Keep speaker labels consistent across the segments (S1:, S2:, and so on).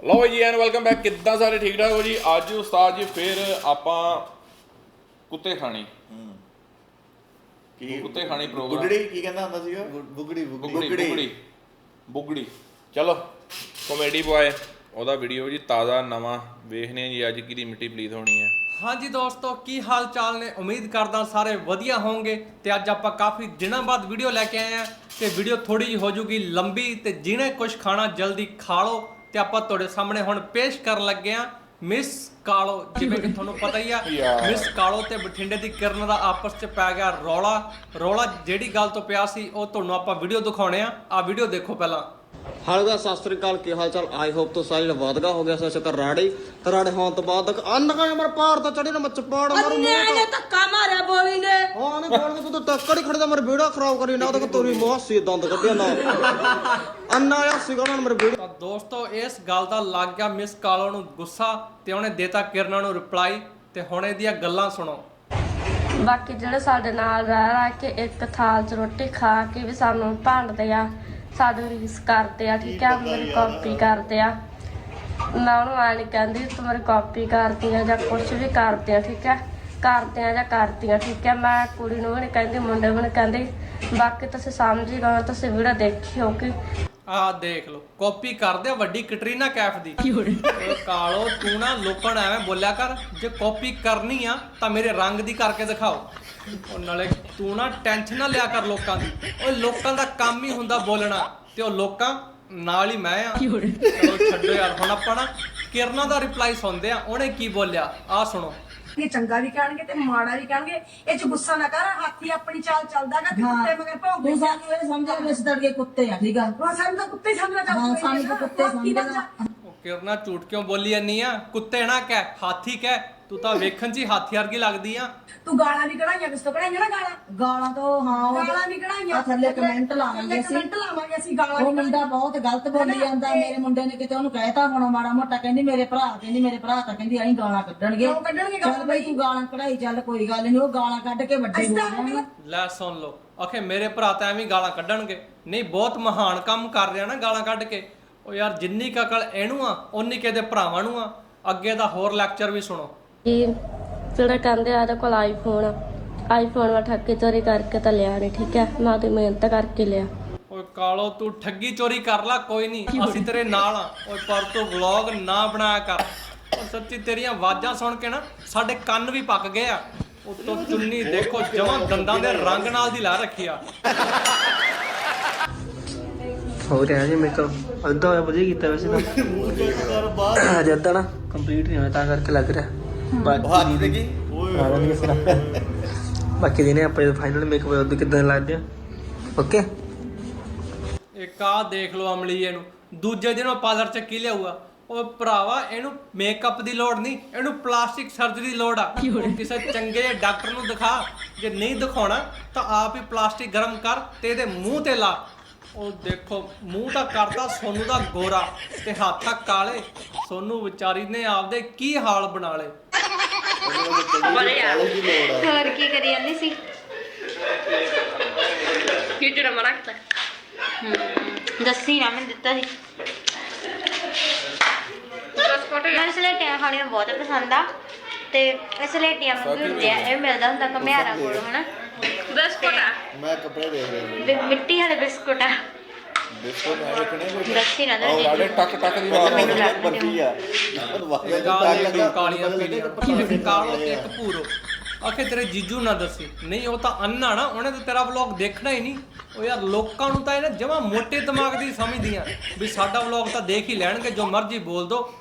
S1: ਲਓ ਜੀ ਐਨ welcome back ਕਿੱਦਾਂ ਸਾਰੇ ਠੀਕ ਠਾਕ ਹੋ ਜੀ? ਅੱਜ ਉਸਤਾਦ ਜੀ ਫੇਰ ਆਪਾਂ ਕੁੱਤੇ ਖਾਣੀ।
S2: ਕੀ
S1: ਕੁੱਤੇ ਖਾਣੀ program।
S2: ਬੁਗੜੀ ਕੀ ਕਹਿੰਦਾ ਹੁੰਦਾ ਸੀਗਾ?
S3: ਬੁਗੜੀ
S1: ਬੁਗੜੀ
S3: ਬੁਗੜੀ
S1: ਬੁਗੜੀ ਚਲੋ ਕਾਮੇਡੀ ਬॉय ਉਹਦਾ ਵੀਡੀਓ ਜੀ ਤਾਜ਼ਾ ਨਵਾਂ ਵੇਖਨੇ ਆ ਜੀ ਅੱਜ ਕਿਹਦੀ ਮਿੱਟੀ ਪਲੀਤ ਹੋਣੀ ਹੈ।
S4: ਹਾਂਜੀ ਦੋਸਤੋ ਕੀ ਹਾਲ ਚਾਲ ਨੇ? ਉਮੀਦ ਕਰਦਾ ਸਾਰੇ ਵਧੀਆ ਹੋਵੋਗੇ ਤੇ ਅੱਜ ਆਪਾਂ ਕਾਫੀ ਦਿਨਾਂ ਬਾਅਦ ਵੀਡੀਓ ਲੈ ਕੇ ਆਏ ਆ ਤੇ ਵੀਡੀਓ ਥੋੜੀ ਜਿਹੀ ਹੋ ਜੂਗੀ ਲੰਬੀ। ਤੇ ਜਿਹਨੇ ਕੁਝ ਖਾਣਾ ਜਲਦੀ ਖਾ ਲਓ ਤੇ ਆਪਾਂ ਤੁਹਾਡੇ ਸਾਹਮਣੇ ਹੁਣ ਪੇਸ਼ ਕਰਨ ਲੱਗੇ ਆ ਮਿਸ ਕਾਲੋ ਜਿਵੇਂ ਕਿ ਤੁਹਾਨੂੰ ਪਤਾ ਹੀ ਆ। ਮਿਸ ਕਾਲੋ ਤੇ ਬਠਿੰਡੇ ਦੀ ਕਿਰਨ ਦਾ ਆਪਸ 'ਚ ਪੈ ਗਿਆ ਰੌਲਾ। ਰੌਲਾ ਜਿਹੜੀ ਗੱਲ ਤੋਂ ਪਿਆ ਸੀ ਉਹ ਤੁਹਾਨੂੰ ਆਪਾਂ ਵੀਡੀਓ ਦਿਖਾਉਣੇ ਆ। ਆ ਵੀਡੀਓ ਦੇਖੋ ਪਹਿਲਾਂ।
S5: ਹਾਲ ਦਾ ਸਤਿ ਸ੍ਰੀ ਅਕਾਲ ਕੀ ਹਾਲ ਚਾਲ ਆਈ ਹੋਪ ਤੋਂ ਸਾਰੇ ਵਧਗਾ ਹੋ ਗਿਆ ਸੋ ਰਾੜੀ ਰਾੜੇ ਹੋਣ ਤੋਂ ਬਾਅਦ ਤੱਕ ਅੰਨ ਕਾ ਮਰ ਪਾਰ ਤਾਂ ਚੜੀ ਨਾ ਮੱਚ ਪਾੜ ਮਾਰੂ
S6: ਅੰਨੇ ਨੇ ਧੱਕਾ ਮਾਰਿਆ ਬੋਲੀ ਨੇ।
S5: ਹਾਂ ਨਹੀਂ ਬੋਲ ਕੇ ਤੂੰ ਤਾਂ ਟੱਕਰ ਹੀ ਖੜਦਾ ਮਰ ਵੀਡੀਓ ਖਰਾਬ ਕਰੀ ਨਾ ਉਹਦੇ ਤੋਰੀ ਮੋਹਸੀ ਦੰਦ ਕੱਢਿਆ ਨਾ। ਅੰਨਾ ਆ ਸੀਗਾ ਨਾ ਮਰ ਵੀਡੀਓ
S4: ਤਾਂ ਦੋਸਤੋ ਇਸ ਗੱਲ ਦਾ ਲੱਗ ਗਿਆ ਮਿਸ ਕਾਲੋ ਨੂੰ ਗੁੱਸਾ ਤੇ ਉਹਨੇ ਦੇਤਾ ਕਿਰਨਾਂ ਨੂੰ ਰਿਪਲਾਈ ਤੇ ਹੁਣ ਇਹਦੀਆਂ ਗੱਲਾਂ ਸੁਣੋ।
S7: ਬਾਕੀ ਜਿਹੜੇ ਸਾਡੇ ਨਾਲ ਰਹਿ ਰਹਿ ਕੇ ਇੱਕ ਥਾਲ 'ਚ ਰੋਟੀ ਖਾ ਕੇ ਵੀ ਸਾਨੂੰ ਭੰਡਦੇ ਆ ਸਾਨੂੰ ਰੀਸ ਕਰਦੇ ਆ ਠੀਕ ਆ ਮੇਰੀ ਕਾਪੀ ਕਰਦੇ ਆ। ਮੈਂ ਉਹਨੂੰ ਐ ਨਹੀਂ ਕਹਿੰਦੀ ਤੂੰ ਮੇਰੀ ਕਾਪੀ ਕਰਦੀ ਆ ਜਾਂ ਕੁਝ ਵੀ ਕਰਦੇ ਆ ਠੀਕ ਆ? ਕਰਦੇ ਆ ਜਾਂ ਕਰਦੀ ਆ ਠੀਕ ਆ? ਮੈਂ ਕੁੜੀ ਨੂੰ ਵੀ ਨਹੀਂ ਕਹਿੰਦੀ ਮੁੰਡੇ ਨੂੰ ਨਹੀਂ ਕਹਿੰਦੀ। ਬਾਕੀ ਤੁਸੀਂ ਸਮਝ ਹੀ ਗਏ ਤੁਸੀਂ ਵੀਡੀਓ ਦੇਖੀ ਹੋਗੀ
S4: ਆਹ ਦੇਖ ਲਓ ਕਾਪੀ ਕਰਦੇ ਆ ਵੱਡੀ ਕਟਰੀਨਾ ਕੈਫ ਦੀ। ਓਏ ਕਾਲੋ ਤੂੰ ਨਾ ਲੋਕਾਂ ਨੂੰ ਐਵੇਂ ਬੋਲਿਆ ਕਰ ਜੇ ਕਾਪੀ ਕਰਨੀ ਆ ਤਾਂ ਮੇਰੇ ਰੰਗ ਦੀ ਕਰਕੇ ਦਿਖਾਓ। ਉਹ ਨਾਲੇ ਤੂੰ ਨਾ ਟੈਨਸ਼ਨ ਨਾ ਲਿਆ ਕਰ ਲੋਕਾਂ ਦੀ। ਓਏ ਲੋਕਾਂ ਦਾ ਕੰਮ ਹੀ ਹੁੰਦਾ ਬੋਲਣਾ ਤੇ ਉਹ ਲੋਕਾਂ ਨਾਲ ਹੀ ਮੈਂ ਆ। ਚਲੋ ਛੱਡੋ ਯਾਰ ਹੁਣ ਆਪਾਂ ਨਾ ਕਿਰਨਾ ਦਾ ਰਿਪਲਾਈ ਸੁਣਦੇ ਆ ਉਹਨੇ ਕੀ ਬੋਲਿਆ? ਆਹ ਸੁਣੋ।
S6: ਇਹ ਚੰਗਾ ਵੀ ਕਹਿਣਗੇ ਤੇ ਮਾੜਾ ਵੀ ਕਹਿਣਗੇ। ਇਹ ਚ ਗੁੱਸਾ ਨਾ ਕਰ ਹਾਥੀ ਆਪਣੀ ਚਾਲ ਚੱਲਦਾਗਾ ਤੇ ਕੁੱਤੇ ਮਗਰ ਭੌਂਕਦੇ
S8: ਤੂੰ ਸਾਨੂੰ ਇਹ ਸਮਝਿਆ ਵੀ ਅਸੀਂ ਤੜਕੇ ਕੁੱਤੇ ਆ ਠੀਕ ਆ।
S6: ਉਹ ਸਾਨੂੰ ਤਾਂ ਕੁੱਤੇ ਹੀ ਸਮਝਣਾ ਚਾਹੁੰਦੇ
S8: ਹਾਂ, ਸਾਨੂੰ ਤਾਂ ਕੁੱਤੇ ਸਮਝਣਾ।
S4: ਉਹ ਕਿਰਨਾ ਝੂਠ ਕਿਉਂ ਬੋਲੀ ਜਾਂਦੀ ਆ? ਕੁੱਤੇ ਨਾ ਕਹਿ ਹਾਥੀ ਕਹਿ। ਤੂੰ ਤਾਂ ਵੇਖਣ 'ਚ ਹੀ ਹਾਥੀ ਵਰਗੀ ਲੱਗਦੀ ਆ।
S6: ਤੂੰ ਗਾਲਾਂ ਵੀ ਕਢਾਈਆਂ ਕਿਸ ਤੋਂ ਕਢਾਈਆਂ ਨਾ ਗਾਲਾਂ?
S8: ਗਾਲਾਂ ਤੋਂ ਹਾਂ ਉਹ
S6: ਗਾਲਾਂ ਵੀ ਕਢਾਈਆਂ।
S8: ਆ ਥੱਲੇ ਕਮੈਂਟ ਲਾਵਾਂਗੇ ਅਸੀਂ।
S6: ਕਮੈਂਟ ਲਾਵਾਂਗੇ ਅਸੀਂ ਗਾਲਾਂ
S8: ਉਹ
S6: ਵੀ
S8: ਮੁੰਡਾ ਬਹੁਤ ਗਲਤ ਬੋਲੀ ਜਾਂਦਾ ਮੇਰੇ ਮੁੰਡੇ ਨੇ ਕਿਤੇ ਉਹਨੂੰ ਕਹਿਤਾ ਹੁਣ ਮਾੜਾ ਮੋਟਾ ਕਹਿੰਦੀ ਮੇਰੇ ਭਰਾ ਕਹਿੰਦੀ ਮੇਰੇ ਭਰਾ ਤਾਂ ਕਹਿੰਦੀ ਅਸੀਂ ਗਾਲਾਂ ਕੱਢਣਗੇ।
S6: ਕਿਉਂ ਕੱਢਣਗੇ
S8: ਚੱਲ ਬਈ ਤੂੰ ਗਾਲਾਂ ਕਢਾਈ ਚੱਲ ਕੋਈ ਗੱਲ ਨਹੀਂ ਉਹ ਗਾਲਾਂ ਕੱਢ ਕੇ ਵੱਡੇ ਹੋ ਜਾਣਗੇ
S4: ਲੈ ਸੁਣ ਲਓ ਆਖੇ ਮੇਰੇ ਭਰਾ ਤਾਂ ਐਵੇਂ ਹੀ ਗਾਲਾਂ ਕੱਢਣਗੇ। ਨਹੀਂ ਬਹੁਤ ਮਹਾਨ ਕੰਮ ਕਰ ਰਿਹਾ ਨਾ ਗਾਲਾਂ ਕੱਢ ਕੇ। ਉਹ ਯਾਰ ਜਿੰਨੀ ਕੁ ਅਕਲ ਇਹਨੂੰ ਆ ਉਨੀ ਕਿਤੇ ਭਰਾਵਾਂ ਨੂੰ ਆ। ਅੱਗੇ ਦਾ ਹੋਰ ਲੈਕਚਰ ਵੀ ਸੁਣੋ।
S7: ਕਿ ਜਿਹੜਾ ਕਹਿੰਦੇ ਆ ਇਹਦੇ ਕੋਲ ਆਈਫੋਨ ਆ। ਆਈਫੋਨ ਮੈਂ ਠੱਗੀ ਚੋਰੀ ਕਰਕੇ ਤਾਂ ਲਿਆ ਨਹੀਂ ਠੀਕ ਹੈ? ਮੈਂ ਉਹਦੀ ਮਿਹਨਤ ਕਰਕੇ ਲਿਆ।
S4: ਓਏ ਕਾਲੋ ਤੂੰ ਠੱਗੀ ਚੋਰੀ ਕਰ ਲੈ ਕੋਈ ਨਹੀਂ ਅਸੀਂ ਤੇਰੇ ਨਾਲ ਆ। ਓਏ ਪਰ ਤੂੰ ਵਲੌਗ ਨਾ ਬਣਾਇਆ ਕਰ। ਓ ਸੱਚੀ ਤੇਰੀਆਂ ਆਵਾਜ਼ਾਂ ਸੁਣ ਕੇ ਨਾ ਸਾਡੇ ਕੰਨ ਵੀ ਪੱਕ ਗਏ ਆ। ਉਤੋਂ ਚੁੰਨੀ ਦੇਖੋ ਜਮਾਂ ਦੰਦਾਂ ਦੇ ਰੰਗ ਨਾਲ ਦੀ ਲਾ ਰੱਖੀ ਆ।
S5: ਹੋ ਰਿਹਾ ਜੀ ਮੇਕਅਪ ਅੱਧਾ ਹੋਇਆ ਵਧੀਆ ਕੀਤਾ ਵੈਸੇ ਤਾਂ। ਅਜੇ ਅੱਧਾ ਨਾ। ਕੰਪਲੀਟ ਨਹੀਂ ਹੋਇਆ ਤਾਂ ਕਰਕੇ ਲੱਗ ਰਿਹਾ। ਬਾਕੀ
S2: ਹੱਥ ਤੇ ਕੀ
S5: ਬਾਕੀ ਦਿਨੇ ਆਪਾਂ ਜਦੋਂ ਫਾਈਨਲ ਮੇਕਅਪ ਉਦੋਂ ਕਿਦਾਂ ਲੱਗਦੇ ਆ? ਓਕੇ
S4: ਇੱਕ ਆ ਦੇਖ ਲਓ ਅਮਲੀ ਇਹਨੂੰ। ਦੂਜੇ ਦਿਨ ਉਹ ਪਾਰਲਰ ਚ ਕੀ ਲਿਆਊਗਾ? ਉਹ ਭਰਾਵਾ ਇਹਨੂੰ ਮੇਕਅਪ ਦੀ ਲੋੜ ਨਹੀਂ ਇਹਨੂੰ ਪਲਾਸਟਿਕ ਸਰਜਰੀ ਦੀ ਲੋੜ ਆ। ਉਹ ਕਿਸੇ ਚੰਗੇ ਜਿਹੇ ਡਾਕਟਰ ਨੂੰ ਦਿਖਾ। ਜੇ ਨਹੀਂ ਦਿਖਾਉਣਾ ਤਾਂ ਆਪ ਹੀ ਪਲਾਸਟਿਕ ਗਰਮ ਕਰ ਤੇ ਇਹਦੇ ਮੂੰਹ ਤੇ ਲਾ। ਉਹ ਦੇਖੋ ਮੂੰਹ ਤਾਂ ਕਰਦਾ ਸੋਨੂ ਦਾ ਗੋਰਾ ਤੇ ਹੱਥ ਕਾਲੇ। ਸੋਨੂ ਵਿਚਾਰੀ ਨੇ ਆਪਦੇ ਕੀ ਹਾਲ ਬਣਾ ਲਏ?
S7: ਹੋਰ ਕੀ ਕਰੀ ਜਾਂਦੀ ਸੀ? ਕੀ ਜਿਹੜਾ ਮਰਕਤਾ
S9: ਦੱਸੀ ਨਾ ਮੈਂ ਦਿੱਤਾ ਸੀ। ਮੈਨੂੰ ਸਲੇਟੀਆਂ ਖਾਣੀਆਂ ਬਹੁਤ ਪਸੰਦ ਆ ਤੇ ਇਹ ਸਲੇਟੀਆਂ ਮੰਗੀ ਹੁੰਦੇ ਆ ਇਹ ਮਿਲਦਾ ਹੁੰਦਾ ਘਮਿਆਰਾ ਕੋਲ ਹਨਾ? ਬਿਸਕੁਟ ਆ।
S2: ਮੈਂ ਕੱਪੜੇ ਦੇਖ ਰਿਹਾ ਸੀ
S9: ਬਿ- ਮਿੱਟੀ ਵਾਲੇ ਬਿਸਕੁਟ ਆ।
S2: ਬਿਸਕੁਟ
S9: ਨਾ
S1: ਟਕ ਟਕ ਦੀ ਆਵਾਜ਼
S2: ਆ।
S4: ਕਾਲੀਆਂ ਕਾਲੋ ਤੇ ਆਖੇ ਤੇਰੇ ਜੀਜੂ ਨਾ ਦੱਸੀ। ਨਹੀਂ ਉਹ ਤਾਂ ਅੰਨਾ ਨਾ ਉਹਨੇ ਤਾਂ ਤੇਰਾ ਵਲੌਗ ਦੇਖਣਾ ਹੀ ਨਹੀਂ। ਉਹ ਯਾਰ ਲੋਕਾਂ ਨੂੰ ਤਾਂ ਇਹਨੇ ਜਮਾ ਮੋਟੇ ਦਿਮਾਗ ਦੀ ਸਮਝਦੀਆਂ। ਵੀ ਸਾਡਾ ਵਲੌਗ ਤਾਂ ਦੇਖ ਹੀ ਲੈਣਗੇ ਜੋ ਮਰਜ਼ੀ ਬੋਲ ਦੋ।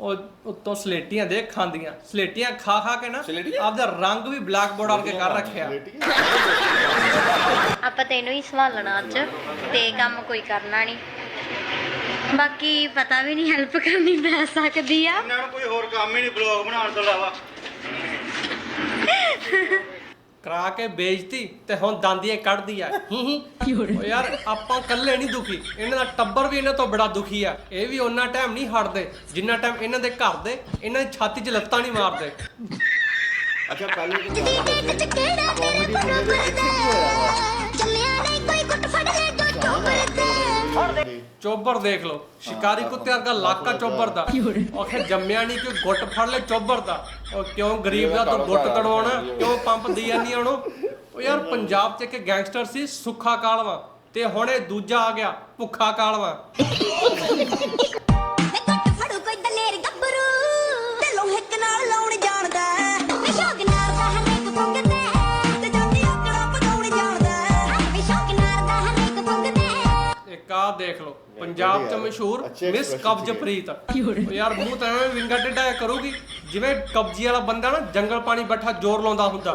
S4: ਉਹ ਉੱਤੋਂ ਸਲੇਟੀਆਂ ਦੇਖ ਖਾਂਦੀਆਂ। ਸਲੇਟੀਆਂ ਖਾ ਖਾ ਕੇ ਨਾ ਆਪਦਾ ਰੰਗ ਵੀ ਬਲੈਕ ਬੋਰਡ ਵਰਗੇ ਕਰ ਰੱਖਿਆ।
S9: ਆਪਾਂ ਤੈਨੂੰ ਹੀ ਸੰਭਾਲਣਾ ਅੱਜ। ਤੇ ਕੰਮ ਕੋਈ ਕਰਨਾ ਨਹੀਂ। ਬਾਕੀ ਪਤਾ ਵੀ ਨਹੀਂ ਹੈਲਪ ਕਰਨੀ ਪੈ ਸਕਦੀ ਆ।
S3: ਇਹਨਾਂ ਨੂੰ ਕੋਈ ਹੋਰ ਕੰਮ ਹੀ ਨਹੀਂ ਬਲੌਗ ਬਣਾਉਣ ਤੋਂ ਇਲਾਵਾ।
S4: ਕਰਾ ਕੇ ਵੇਚਤੀ ਤੇ ਹੁਣ ਦੰਦੀਆਂ ਕੱਢਦੀ ਆ। ਹੀ ਹੀ। ਓ ਯਾਰ ਆਪਾਂ ਇਕੱਲੇ ਨਹੀਂ ਦੁਖੀ। ਇਹਨਾਂ ਦਾ ਟੱਬਰ ਵੀ ਇਹਨਾਂ ਤੋਂ ਬੜਾ ਦੁਖੀ ਆ। ਇਹ ਵੀ ਉਹਨਾਂ ਟਾਈਮ ਨਹੀਂ ਹਟਦੇ ਜਿੰਨਾ ਟਾਈਮ ਇਹਨਾਂ ਦੇ ਘਰ ਦੇ ਇਹਨਾਂ ਦੀ ਛਾਤੀ 'ਚ ਲੱਤਾਂ ਨਹੀਂ ਮਾਰਦੇ।
S2: ਅੱਛਾ ਪਹਿਲੇ ਤਾਂ ਕਾਮੇਡੀ ਮੁੰਡੇ ਦੇ ਇੱਥੇ ਕੀ ਹੋਇਆ?
S4: ਚੋਬਰ ਦੇਖ ਲਓ। ਸ਼ਿਕਾਰੀ ਕੁੱਤੇ ਵਰਗਾ ਲਾਕਾ ਚੋਬਰ ਦਾ। ਆਖੇ ਜੰਮਿਆ ਨਹੀਂ ਕਿ ਗੁੱਟ ਫੜ ਲੈ ਚੋਬਰ ਦਾ। ਉਹ ਕਿਉਂ ਗਰੀਬ ਦਾ? ਤੂੰ ਗੁੱਟ ਕਢਵਾਉਣਾ ਕਿਉਂ ਪੰਪ ਦੀ ਜਾਂਦੀ ਉਹਨੂੰ? ਉਹ ਯਾਰ ਪੰਜਾਬ 'ਚ ਇੱਕ ਗੈਂਗਸਟਰ ਸੀ ਸੁੱਖਾ ਕਾਲਵਾ। ਤੇ ਹੁਣ ਇਹ ਦੂਜਾ ਆ ਗਿਆ ਭੁੱਖਾ ਕਾਲਵਾ। ਦੇਖ ਲਓ। ਪੰਜਾਬ 'ਚ ਮਸ਼ਹੂਰ ਮਿਸ
S2: expression
S4: ਕਬਜ਼
S2: ਸੀਗੇ।
S4: ਪ੍ਰੀਤ। ਉਹ ਯਾਰ ਮੂੰਹ ਤਾਂ ਐਵੇਂ ਵਿੰਗਾ ਟੇਢਾ ਕਰੂਗੀ ਜਿਵੇਂ ਕਬਜ਼ੀ ਵਾਲਾ ਬੰਦਾ ਨਾ ਜੰਗਲ ਪਾਣੀ ਬੈਠਾ ਜ਼ੋਰ ਲਾਉਂਦਾ ਹੁੰਦਾ।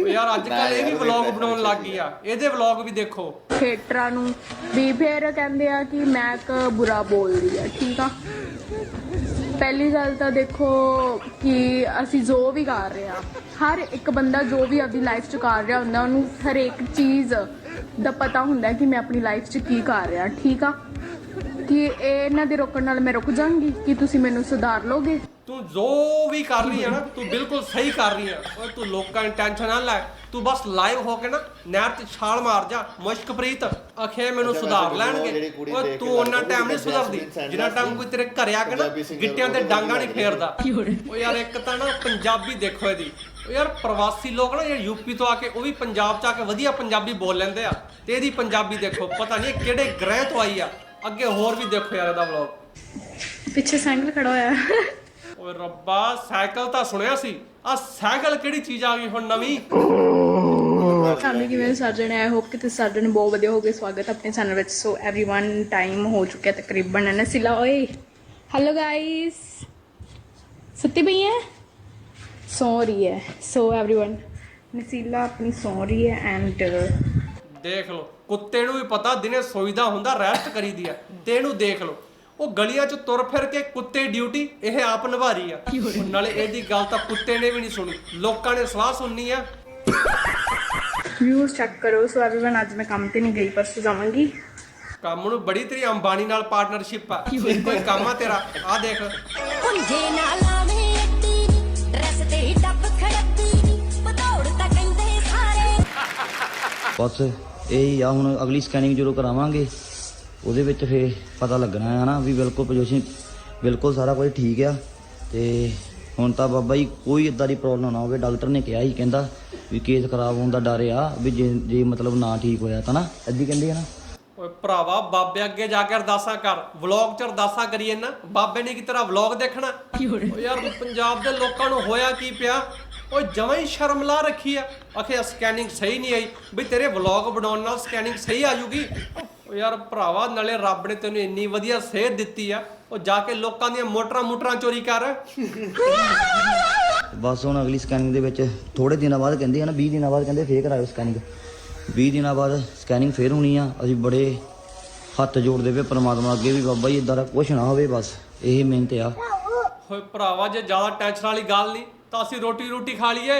S4: ਉਹ ਯਾਰ ਅੱਜ ਕੱਲ ਇਹ ਵੀ ਵਲੌਗ ਬਣਾਉਣ ਲੱਗ ਗਈ ਆ। ਇਹਦੇ ਵਲੌਗ ਵੀ ਦੇਖੋ।
S10: ਥੀਏਟਰਾਂ ਨੂੰ ਵੀ ਫਿਰ ਕਹਿੰਦੇ ਆ ਕਿ ਮੈਂ ਇੱਕ ਬੁਰਾ ਬੋਲਦੀ ਆ ਠੀਕ ਆ? ਪਹਿਲੀ ਗੱਲ ਤਾਂ ਦੇਖੋ ਕਿ ਅਸੀਂ ਜੋ ਵੀ ਕਰ ਰਹੇ ਆ ਹਰ ਇੱਕ ਬੰਦਾ ਜੋ ਵੀ ਆਪਣੀ ਲਾਈਫ 'ਚ ਕਰ ਰਿਹਾ ਹੁੰਦਾ ਉਹਨੂੰ ਹਰੇਕ ਚੀਜ਼ ਦਾ ਪਤਾ ਹੁੰਦਾ ਕਿ ਮੈਂ ਆਪਣੀ ਲਾਈਫ 'ਚ ਕੀ ਕਰ ਰਿਹਾ ਠੀਕ ਆ? ਕਿ ਇਹ ਇਹਨਾਂ ਦੇ ਰੋਕਣ ਨਾਲ ਮੈਂ ਰੁਕ ਜਾਵਾਂਗੀ ਕਿ ਤੁਸੀਂ ਮੈਨੂੰ ਸੁਧਾਰ ਲੋਗੇ?
S4: ਤੂੰ ਜੋ ਵੀ ਕਰ ਰਹੀ ਹੈ ਨਾ ਤੂੰ ਬਿਲਕੁਲ ਸਹੀ ਕਰ ਰਹੀ ਹੈ। ਓਏ ਤੂੰ ਲੋਕਾਂ ਦੀ ਟੈਨਸ਼ਨ ਨਾ ਲੈ। ਤੂੰ ਬਸ ਲਾਈਵ ਹੋ ਕੇ ਨਾ ਨਹਿਰ 'ਚ ਛਾਲ ਮਾਰ ਜਾ। ਮੁਸ਼ਕਪ੍ਰੀਤ ਅਖੇ ਮੈਨੂੰ ਸੁਧਾਰ ਲੈਣਗੇ। ਓਏ ਤੂੰ ਉਹਨਾਂ ਟਾਈਮ ਨਹੀਂ ਸੁਧਰਦੀ। ਜਿੰਨਾ ਟਾਈਮ ਕੋਈ ਤੇਰੇ ਘਰੇ ਆ ਕੇ ਨਾ ਗਿੱਟਿਆਂ ਤੇ ਡਾਂਗਾ ਨਹੀਂ ਫੇਰਦਾ। ਓ ਯਾਰ ਇੱਕ ਤਾਂ ਨਾ ਪੰਜਾਬੀ ਦੇਖੋ ਇਹਦੀ। ਯਾਰ ਪ੍ਰਵਾਸੀ ਲੋਕ ਨਾ ਜਿਹੜੇ ਯੂਪੀ ਤੋਂ ਆ ਕੇ ਉਹ ਵੀ ਪੰਜਾਬ 'ਚ ਆ ਕੇ ਵਧੀਆ ਪੰਜਾਬੀ ਬੋਲ ਲੈਂਦੇ ਆ ਤੇ ਇਹਦੀ ਪੰਜਾਬੀ ਦੇਖੋ ਪਤਾ ਨਹੀਂ ਇਹ ਕਿਹੜੇ ਗ੍ਰਹਿ ਤੋਂ ਆਈ ਆ ਅੱਗੇ ਹੋਰ ਵੀ ਦੇਖੋ ਯਾਰ ਇਹਦਾ ਵਲੌਗ
S10: ਪਿੱਛੇ ਸਾਈਕਲ ਖੜਾ ਹੋਇਆ
S4: ਓਏ ਰੱਬਾ ਸਾਈਕਲ ਤਾਂ ਸੁਣਿਆ ਸੀ ਆ ਸਾਈਕਲ ਕਿਹੜੀ ਚੀਜ਼ ਆ ਗਈ ਹੁਣ ਨਵੀਂ
S10: ਫੈਮਿਲੀ ਕਿਵੇਂ ਸਾਰੇ ਜਣੇ ਆਈ ਹੋਪ ਕਿ ਤੁਸੀਂ ਸਾਰੇ ਜਣੇ ਬਹੁਤ ਵਧੀਆ ਹੋਗੇ ਸਵਾਗਤ ਹੈ ਆਪਣੇ ਚੈਨਲ ਵਿੱਚ ਸੋ एवरीवन ਟਾਈਮ ਹੋ ਚੁੱਕਿਆ ਤਕਰੀਬਨ ਨਸਿਲਾ ਓਏ ਹੈਲੋ ਗਾਇਸ ਸੁੱਤੀ ਪਈ ਹੈ ਸੋ ਰਹੀ ਹੈ ਸੋ एवरीवन ਨਸੀਲਾ ਆਪਣੀ ਸੋ ਰਹੀ ਹੈ ਐਂਡ
S4: ਦੇਖ ਲਓ ਕੁੱਤੇ ਨੂੰ ਵੀ ਪਤਾ ਦਿਨੇ ਸੋਈਦਾ ਹੁੰਦਾ ਰੈਸਟ ਕਰੀਦੀ ਆ ਤੇ ਇਹਨੂੰ ਦੇਖ ਲਓ ਉਹ ਗਲੀਆਂ 'ਚ ਤੁਰ ਫਿਰ ਕੇ ਕੁੱਤੇ ਡਿਊਟੀ ਇਹ ਆਪ ਨਿਭਾ ਰਹੀ ਆ ਉਹ ਨਾਲੇ ਇਹਦੀ ਗੱਲ ਤਾਂ ਕੁੱਤੇ ਨੇ ਵੀ ਨਹੀਂ ਸੁਣੀ ਲੋਕਾਂ ਨੇ ਸਲਾਹ ਸੁਣਨੀ ਆ
S10: ਵਿਊਜ਼ ਚੈੱਕ ਕਰੋ ਸੋ एवरीवन ਅੱਜ ਮੈਂ ਕੰਮ ਤੇ ਨਹੀਂ ਗਈ ਪਰਸੋਂ ਜਾਵਾਂਗੀ
S4: ਕੰਮ ਨੂੰ ਬੜੀ ਤੇਰੀ ਅੰਬਾਨੀ ਨਾਲ ਪਾਰਟਨਰਸ਼ਿਪ ਆ ਕੋਈ ਕੰਮ ਆ ਤੇਰਾ ਆ ਦੇਖ
S11: ਬਸ ਇਹ ਹੀ ਆ ਹੁਣ ਅਗਲੀ ਸਕੈਨਿੰਗ ਜਦੋਂ ਕਰਾਵਾਂਗੇ। ਉਹਦੇ ਵਿੱਚ ਫੇਰ ਪਤਾ ਲੱਗਣਾ ਹੈ ਨਾ ਵੀ ਬਿਲਕੁਲ ਪੋਜੀਸ਼ਨ ਬਿਲਕੁਲ ਸਾਰਾ ਕੁਝ ਠੀਕ ਆ। ਤੇ ਹੁਣ ਤਾਂ ਬਾਬਾ ਜੀ ਕੋਈ ਇਦਾਂ ਦੀ ਪ੍ਰੋਬਲਮ ਨਾ ਹੋਵੇ ਡਾਕਟਰ ਨੇ ਕਿਹਾ ਹੀ ਕਹਿੰਦਾ ਵੀ ਕੇਸ ਖਰਾਬ ਹੋਣ ਦਾ ਡਰ ਆ ਵੀ ਜੇ ਜੇ ਮਤਲਬ ਨਾ ਠੀਕ ਹੋਇਆ ਤਾਂ ਨਾ ਅੱਧੀ ਕਹਿੰਦੇ ਆ ਨਾ।
S4: ਓਏ ਭਰਾਵਾ ਬਾਬੇ ਅੱਗੇ ਜਾ ਕੇ ਅਰਦਾਸਾਂ ਕਰ। ਵਲੌਗ 'ਚ ਅਰਦਾਸਾਂ ਕਰੀਏ ਨਾ ਬਾਬੇ ਨੇ ਕੀ ਤੇਰਾ ਵਲੌਗ ਦੇਖਣਾ ਓ ਯਾਰ ਪੰਜਾਬ ਦੇ ਲੋਕਾਂ ਨੂੰ ਹੋਇਆ ਕੀ ਪਿਆ? ਓਏ ਜਮਾਂ ਹੀ ਸ਼ਰਮ ਲਾ ਰੱਖੀ ਆ। ਅਖੇ ਸਕੈਨਿੰਗ ਸਹੀ ਨਹੀਂ ਆਈ। ਵੀ ਤੇਰੇ ਵਲੌਗ ਬਣਾਉਣ ਨਾਲ ਸਕੈਨਿੰਗ ਸਹੀ ਆ ਜੂਗੀ ਓ ਯਾਰ ਭਰਾਵਾ ਨਾਲੇ ਰੱਬ ਨੇ ਤੈਨੂੰ ਇੰਨੀ ਵਧੀਆ ਸਿਹਤ ਦਿੱਤੀ ਆ। ਉਹ ਜਾ ਕੇ ਲੋਕਾਂ ਦੀਆਂ ਮੋਟਰਾਂ ਮੋਟਰਾਂ ਚੋਰੀ ਕਰ।
S11: ਬਸ ਹੁਣ ਅਗਲੀ ਸਕੈਨਿੰਗ ਦੇ ਵਿੱਚ ਥੋੜੇ ਦਿਨਾਂ ਬਾਅਦ ਕਹਿੰਦੇ ਆ ਨਾ 20 ਦਿਨਾਂ ਬਾਅਦ ਕਹਿੰਦੇ ਫੇਰ ਕਰਾਇਓ ਸਕੈਨਿੰਗ 20 ਦਿਨਾਂ ਬਾਅਦ ਸਕੈਨਿੰਗ ਫੇਰ ਹੋਣੀ ਆ। ਅਸੀਂ ਬੜੇ ਹੱਥ ਜੋੜਦੇ ਪਏ ਪ੍ਰਮਾਤਮਾ ਅੱਗੇ ਵੀ ਬਾਬਾ ਜੀ ਇਦਾਂ ਦਾ ਕੁਝ ਨਾ ਹੋਵੇ ਬਸ। ਇਹ ਮਿਹਨਤ ਆ।
S4: ਓਏ ਭਰਾਵਾ ਜੇ ਜ਼ਿਆਦਾ ਟੈਨਸ਼ਨ ਵਾਲੀ ਗੱਲ ਨਹੀਂ। ਤਾਂ ਅਸੀਂ ਰੋਟੀ ਰੋਟੀ ਖਾ ਲਈਏ।